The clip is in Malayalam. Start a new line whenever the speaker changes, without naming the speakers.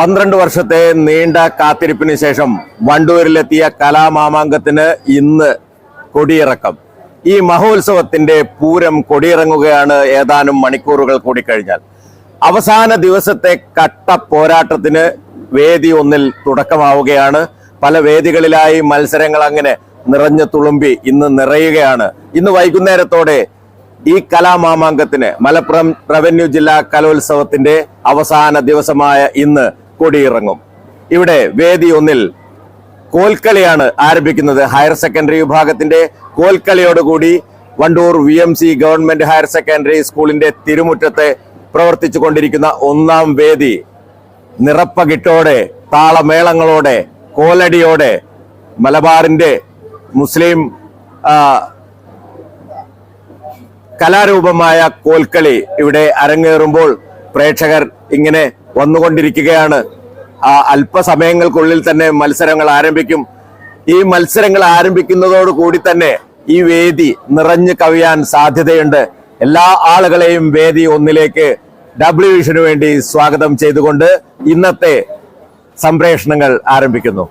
പന്ത്രണ്ട് വർഷത്തെ നീണ്ട കാത്തിരിപ്പിന് ശേഷം വണ്ടൂരിലെത്തിയ കലാമാമാങ്കത്തിന് ഇന്ന് കൊടിയിറക്കം. ഈ മഹോത്സവത്തിന്റെ പൂരം കൊടിയിറങ്ങുകയാണ് ഏതാനും മണിക്കൂറുകൾ കൂടി കഴിഞ്ഞാൽ. അവസാന ദിവസത്തെ കട്ട പോരാട്ടത്തിന് വേദി ഒന്നിൽ തുടക്കമാവുകയാണ്. പല വേദികളിലായി മത്സരങ്ങൾ അങ്ങനെ നിറഞ്ഞു തുളുമ്പി ഇന്ന് നിറയുകയാണ്. ഇന്ന് വൈകുന്നേരത്തോടെ ഈ കലാമാമാങ്കത്തിന് മലപ്പുറം റവന്യൂ ജില്ലാ കലോത്സവത്തിന്റെ അവസാന ദിവസമായ ഇന്ന് കൊടിയിറങ്ങും. ഇവിടെ വേദി ഒന്നിൽ കോൽക്കളിയാണ് ആരംഭിക്കുന്നത്. ഹയർ സെക്കൻഡറി വിഭാഗത്തിന്റെ കോൽക്കളിയോടുകൂടി Wandoor V M C government higher secondary സ്കൂളിന്റെ തിരുമുറ്റത്തെ പ്രവർത്തിച്ചു കൊണ്ടിരിക്കുന്ന ഒന്നാം വേദി നിറപ്പകിട്ടോടെ താളമേളങ്ങളോടെ കോലടിയോടെ മലബാറിന്റെ മുസ്ലിം കലാരൂപമായ കോൽക്കളി ഇവിടെ അരങ്ങേറുമ്പോൾ പ്രേക്ഷകർ ഇങ്ങനെ വന്നുകൊണ്ടിരിക്കുകയാണ്. അല്പസമയങ്ങൾക്കുള്ളിൽ തന്നെ മത്സരങ്ങൾ ആരംഭിക്കും. ഈ മത്സരങ്ങൾ ആരംഭിക്കുന്നതോട് കൂടി തന്നെ ഈ വേദി നിറഞ്ഞു കവിയാൻ സാധ്യതയുണ്ട്. എല്ലാ ആളുകളെയും വേദി ഒന്നിലേക്ക് ഡബ്ല്യു വേണ്ടി സ്വാഗതം ചെയ്തുകൊണ്ട് ഇന്നത്തെ സംപ്രേഷണങ്ങൾ ആരംഭിക്കുന്നു.